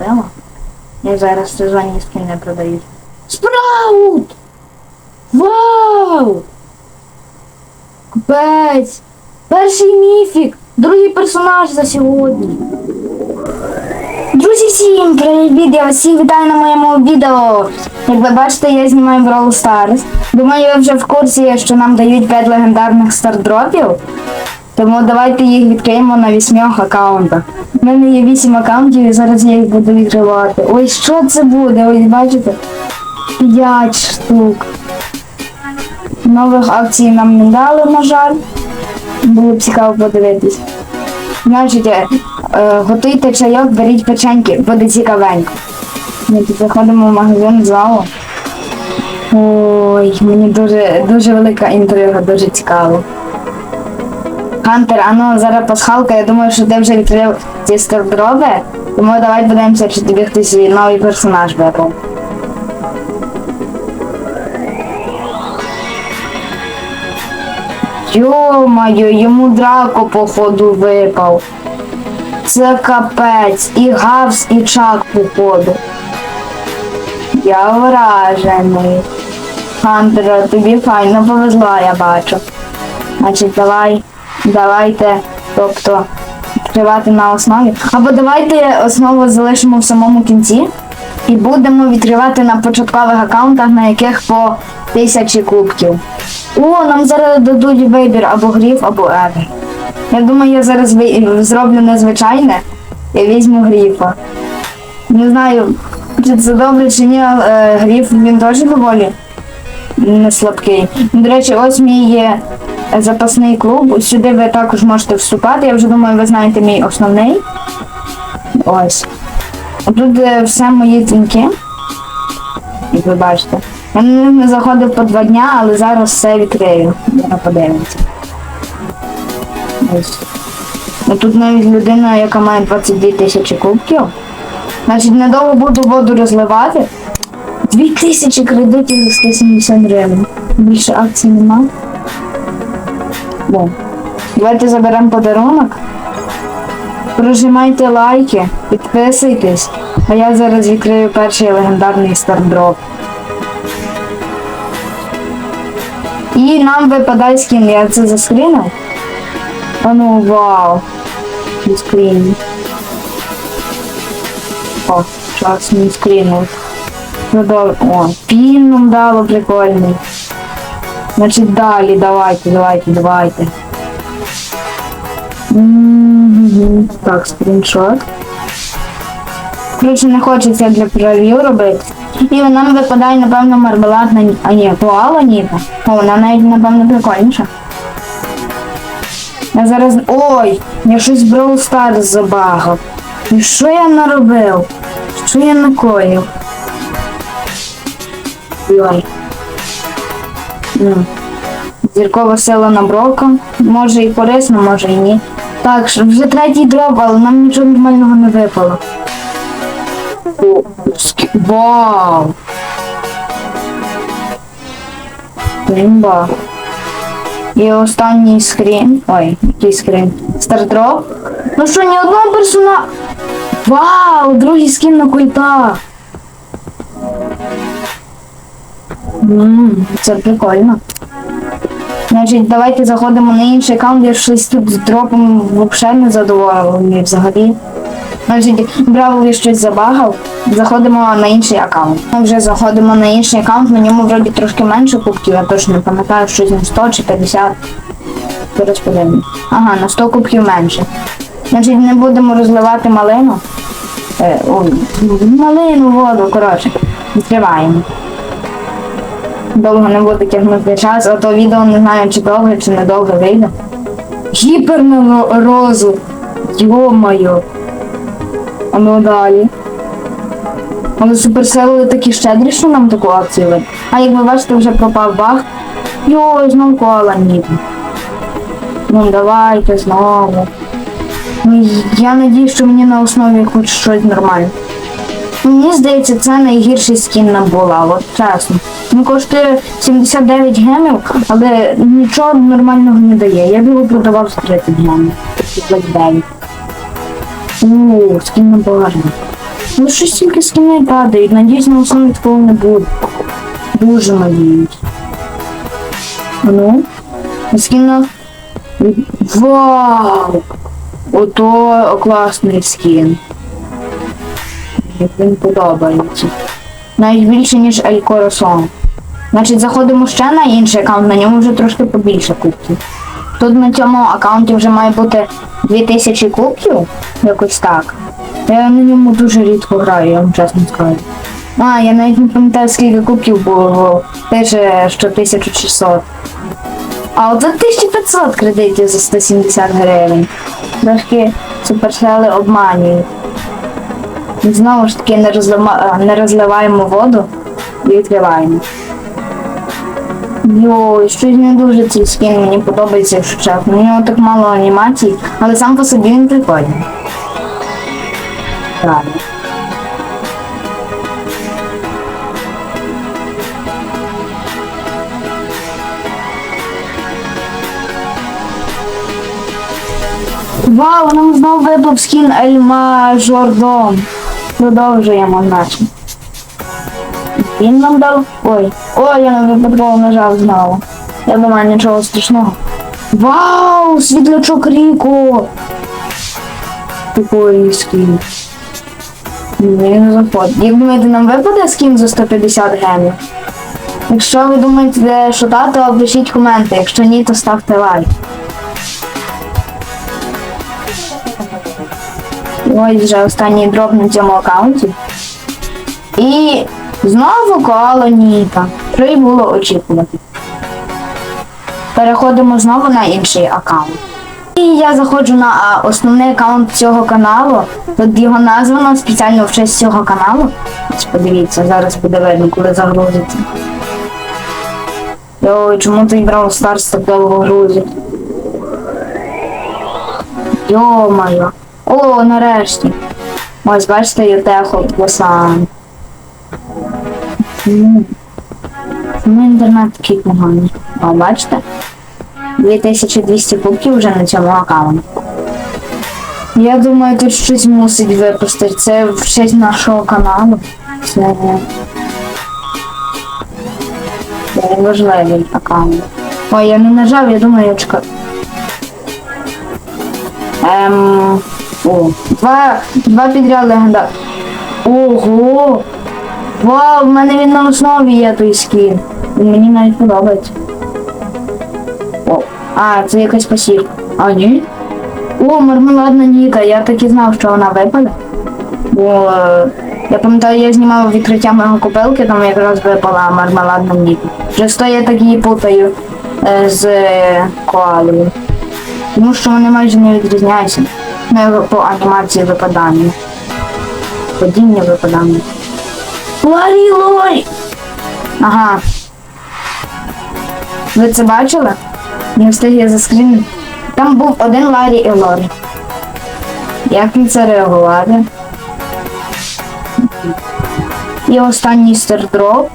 купила. Я зараз в сезоні скини продають. Спраут! Вау! Капець! Перший міфік! Другий персонаж за сьогодні. Друзі, всім привіт! Я всіх вітаю на моєму відео. Як ви бачите, я знімаю Brawl Stars. Думаю, ви вже в курсі, що нам дають 5 легендарних стардропів. Тому давайте їх відкриємо на 8 аккаунтах. У мене є 8 аккаунтів і зараз я їх буду відкривати. Ой, що це буде? Ось бачите? 5 штук. Нових акцій нам не дали, на жаль. Було б цікаво подивитись. Значить, е, е, готуйте чайок, беріть печеньки, буде цікавенько. Ми тут заходимо в магазин залу. Ой, мені дуже, дуже велика інтрига, дуже цікаво. Хантер, а ну зараз пасхалка, я думаю, що ти вже відкрив ці стардроби, тому давай подивимося, чи тобі хтось новий персонаж випав. Йо-моє, йому драко походу випав. Це капець, і гавс, і чак походу. Я вражений. Хантера, тобі файно повезло, я бачу. Значить, давай, давайте, тобто, відкривати на основі. Або давайте основу залишимо в самому кінці і будемо відкривати на початкових аккаунтах, на яких по тисячі кубків. О, нам зараз дадуть вибір або гріф, або евер. Я думаю, я зараз зроблю незвичайне і візьму гріфа. Не знаю, чи це добре чи ні, але е, гріф він теж доволі не слабкий. До речі, ось мій є запасний клуб. Сюди ви також можете вступати. Я вже думаю, ви знаєте мій основний. Ось. Тут е, все мої дзвінки. Як ви бачите. Них не заходив по два дня, але зараз все відкрию. Подивимося. Ось. Ну, тут навіть людина, яка має 22 тисячі кубків. Значить, недовго буду воду розливати. 2000 кредитів за 170 гривень. Більше акцій нема. Бо. Давайте заберемо подарунок. Прожимайте лайки, підписуйтесь, а я зараз відкрию перший легендарний стардроп. І нам випадає скін, я це заскрінив. А ну вау. Скрін. О, час не скрінув. Ну добре. О, пін нам дало прикольний. Значить далі, давайте, давайте, давайте. Так, скріншот. Коротше, не хочеться для прев'ю робити. І нам випадає, напевно, мармеладна, а ні, коала ніби. О, вона навіть, напевно, прикольніша. Я зараз. Ой! Я щось Brawl Stars забагав. І що я наробив? Що я накоїв? Ой. М. Зіркова сила на брока. Може і корисно, може і ні. Так, вже третій дроп, але нам нічого нормального не випало. Вау! Імба. І останній скрін. Ой, який скрін? Стардроп. Ну що, ні одного персона. Вау! Другий скін на культа. Ммм, це прикольно. Значить, давайте заходимо на інший аккаунт, я щось тут з дропом взагалі не задоволений взагалі. Значить, Бравл щось забагав. Заходимо на інший аккаунт. Ми вже заходимо на інший аккаунт, на ньому вроді трошки менше кубків, я точно не пам'ятаю, щось на 100 чи 50. Зараз подивимось. Ага, на 100 кубків менше. Значить, не будемо розливати малину. Е, ой, малину, воду, коротше. Відкриваємо. Довго не буду тягнути час, а то відео не знаю, чи довго, чи не довго вийде. Гіпер на. Йо-моє. А ну далі. Але суперсили такі щедрі, що нам таку акцію вид. А як ви бачите, вже пропав баг. Йой, знову кола ніби. Ну давайте знову. Ну, я надію, що мені на основі хоч щось нормальне. Мені здається, це найгірший скін на була, от чесно. Він коштує 79 гемів, але нічого нормального не дає. Я б його продавав за 30 гемів. 29. Ууу, скін набагато. Ну щось тільки скини падають. Надіюсь, на основі такого не буде. Дуже надіюсь. Ну, скін Вау! Ото класний скін. Він подобається. Навіть більше, ніж Ель Corazon. Значить, заходимо ще на інший аккаунт, на ньому вже трошки побільше кубків. Тут на цьому аккаунті вже має бути 2000 кубків, якось так. Я на ньому дуже рідко граю, я вам чесно скажу. А, я навіть не пам'ятаю, скільки кубків було, пише, що 1600. А от за 1500 кредитів за 170 гривень. Трошки суперсели обманюють. Знову ж таки не, розлива... не розливаємо воду і відкриваємо. Йой, щось не дуже цей скін мені подобається, якщо чесно. У нього так мало анімацій, але сам по собі він прикольний. Правильно. Вау, нам знову випав скін Ельма Жордон. Продовжуємо значить. Він нам дав. Ой, ой, я не випадково нажав знову. Я думаю, нічого страшного. Вау! Світлячок ріку! Такий скін. Він заходить. Як думаєте, нам випаде скін за 150 гемів? Якщо ви думаєте, що так, то пишіть коменти. Якщо ні, то ставте лайк. Ось вже останній дроп на цьому аккаунті. І знову колоніка. Що й було очікувати. Переходимо знову на інший аккаунт. І я заходжу на основний аккаунт цього каналу. Тут його названо спеціально в честь цього каналу. Ось подивіться, зараз буде видно, коли загрузиться. Йой, чому цей Brawl Stars так довго грузить? Йо-моє. О, нарешті. Ось, бачите, Ютехо Пласан. Чому? Чому інтернет такий поганий? О, бачите? 2200 кубків вже на цьому аккаунті. Я думаю, тут щось мусить випустити. Це в честь нашого каналу. Це, це важливий аккаунт. Ой, я не нажав, я думаю, я чекаю. Ем, о, два, два підряд легендар. Ого! Вау, в мене він на основі є той скін. Мені навіть подобається. О, а, це якась пасівка. А, ні? О, мармеладна Ніка, я так і знав, що вона випаде. Бо е, я пам'ятаю, я знімав відкриття мого купелки, там якраз випала мармеладна Ніка. Просто я так її путаю е, з е, коалою. Тому що вони майже не відрізняються. Ну, по анімації випадання. Падіння випадання. Ларі лорі! Ага. Ви це бачили? Не встиг я заскрінити. Там був один Ларі і Лорі. Як на це реагувати? І останній стардроп.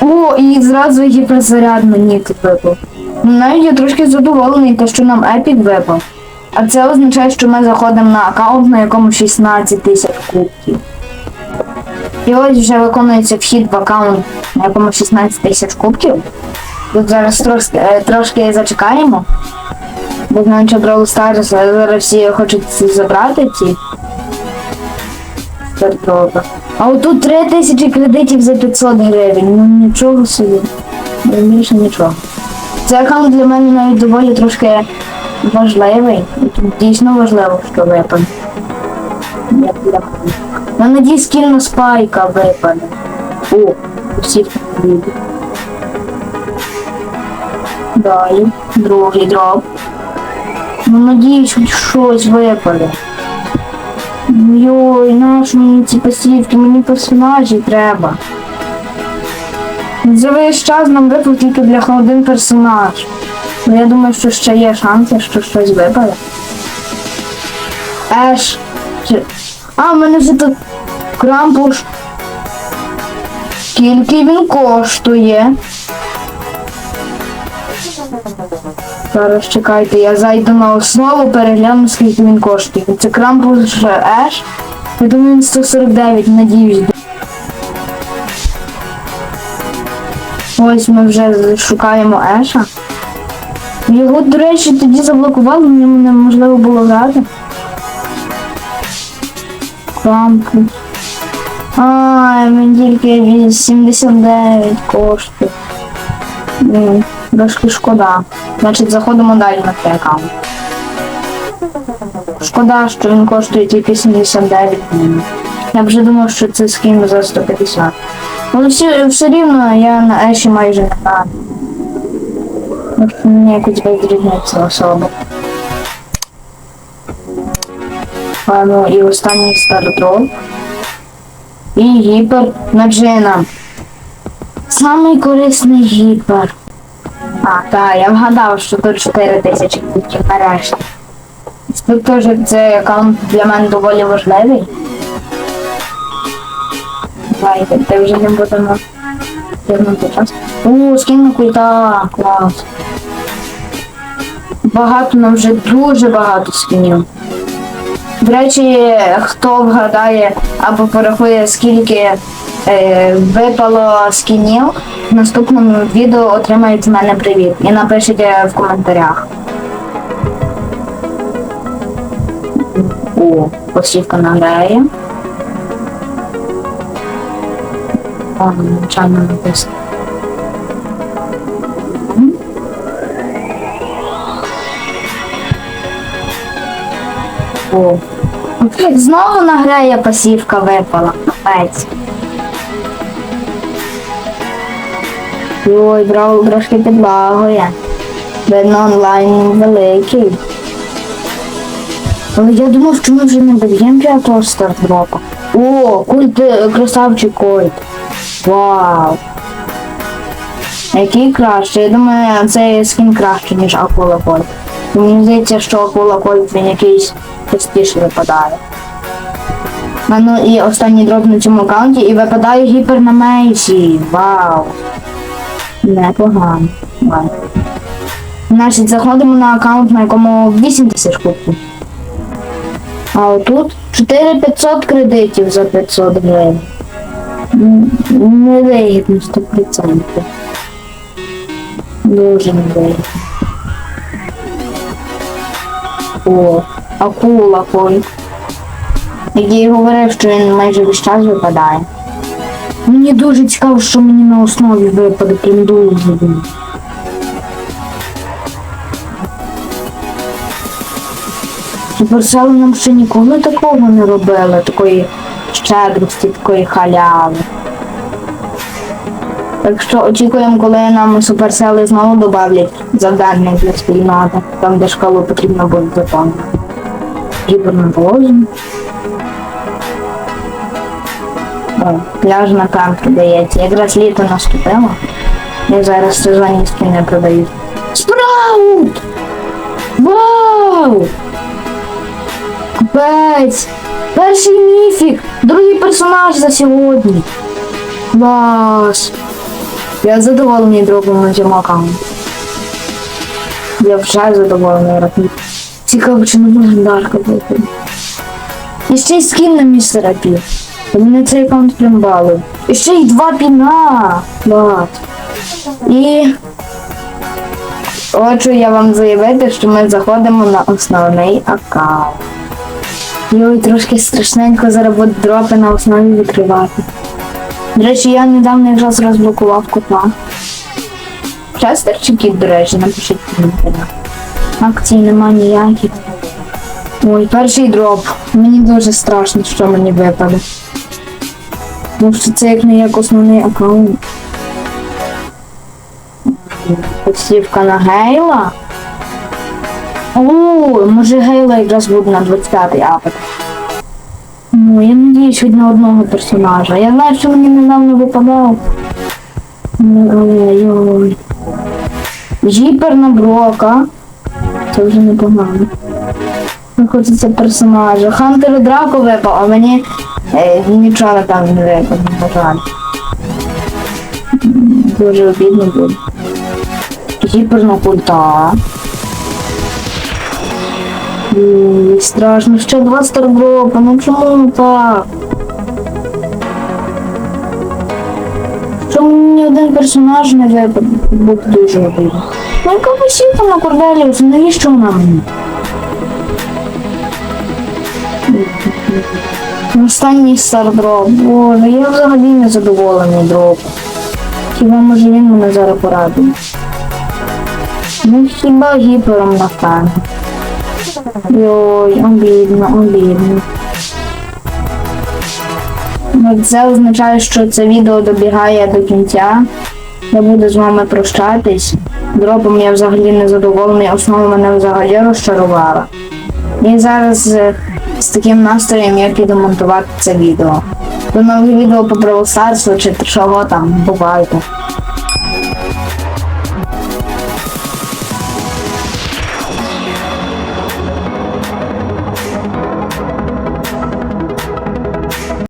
О, і зразу гіперзаряд мені тут випав. Ну, навіть я трошки задоволений, те, що нам епік випав. А це означає, що ми заходимо на аккаунт, на якому 16 тисяч кубків. І ось вже виконується вхід в аккаунт, на якому 16 тисяч кубків. Тут зараз трошки, е, трошки зачекаємо. Бо знаю, що Brawl Stars зараз всі хочуть забрати ці. стартропи. А отут 3 тисячі кредитів за 500 гривень. Ну нічого собі. Ну, Більше нічого. Цей аккаунт для мене навіть доволі трошки важливий. Тут дійсно важливо, що випаде. Я надіюсь, кільно спайка випаде. О, усі відео. Далі, другий дроп. Ну, надіюсь, хоч щось випаде. Йой, наш мені ці посівки, мені персонажі треба. За весь час нам випав тільки бляха один персонаж. Ну я думаю, що ще є шанси, що щось випаде. Еш. Чи... А, в мене вже тут крампуш. Скільки він коштує? Зараз чекайте, я зайду на основу, перегляну, скільки він коштує. Це крампуш Еш. Я думаю, він 149, надіюсь. Ось ми вже шукаємо Еша. Його, до речі, тоді заблокували, в неможливо було грати. Крамки. Ай, він тільки 89 коштує. Ну, трошки шкода. Значить, заходимо далі на цей аккаунт. Шкода, що він коштує тільки 79 гривень. Я вже думав, що це скін за 150. Але все, все рівно я на Еші майже не що Мені якось без різниці особо. Ладно, і останній стартроп. І гіпер на джина. Самий корисний гіпер. А, так, я вгадав, що тут 4 тисячі кубків нарешті. Тут теж цей аккаунт для мене доволі важливий. Давайте, ти вже не будемо тягнути час. О, скін культа, клас. Багато нам вже дуже багато скінів. До речі, хто вгадає або порахує, скільки е, випало скінів, в наступному відео отримає від мене привіт. І напишіть е, в коментарях. О, посівка награє. О, нечайно написано. О. Знову награє пасівка випала. Капець. Ой, брав трошки підлагує. Видно онлайн великий. Але я думав, що ми вже не доб'ємо п'ятого стартдропа. О, культ е, красавчик кольт. Вау. Який краще? Я думаю, цей скін краще, ніж акула кольт. Мені здається, що акула кольт він якийсь частіше випадає. А ну і останній дроп на цьому аккаунті і випадає гіпер на Мейсі. Вау. Непогано. Значить, заходимо на аккаунт, на якому 8 тисяч кубків. А отут 4500 кредитів за 500 гривень. Невигідно 100%. Дуже невигідно. Акула кой. Як я говорив, що він майже весь час випадає. Мені дуже цікаво, що мені на основі випаде, прям дуже. Нам ще ніколи такого не робили, такої щедрості, такої халяви. Так що очікуємо, коли нам суперсели знову додавлять завдання для спільноти, там де шкалу потрібно буде заповнити. Гіберне положення. О, пляжна кампі дається. Якраз літо наступило. І зараз сезонні скини продають. Спраут! Вау! Капець! Перший міфік! Другий персонаж за сьогодні. Клас! Я задоволений на цьому. Я вже задоволений рахунок. Цікаво, чи не легендарка буде. І ще й скін на містера Пі. Та Мене цей аккаунт прям балує. І ще й два піна. Клас. І хочу я вам заявити, що ми заходимо на основний аккаунт. Йой, трошки страшненько зараз дропи на основі відкривати. До речі, я недавно якраз розблокував кота. Честер чи кіт, до речі, напишіть коментарях. Акцій нема ніяких. Ой, перший дроп. Мені дуже страшно, що мені випаде. Тому що це як не як основний аккаунт. Посівка на Гейла. О, може Гейла якраз буде на 25-й апет. Ну, я надіюсь хоч на одного персонажа. Я знаю, що мені недавно випадав. Ну, але йой. Жіпер на Брока. Це вже непогано. Не хочеться персонажа. Хантер Драко випав, а мені е, нічого там не випав, на жаль. Дуже обідно буде. Гіпер на культа. Страшно, ще два стардропа, ну чому так? Чому ні один персонаж не випав? Буде дуже обидно. Ну яка посіка на Корделіус, навіщо вона мені? Останній стардроп. Боже, я взагалі не задоволений дроп. Хіба може він мене зараз порадує? Ну хіба гіпером напевно. Йой, обідно, обідно. Ну, Це означає, що це відео добігає до кінця. Я буду з вами прощатись. Дропом я взагалі не задоволений, основа мене взагалі розчарувала. І зараз е, з таким настроєм я піду монтувати це відео. До нових відео по правосарству чи чого там, бувайте.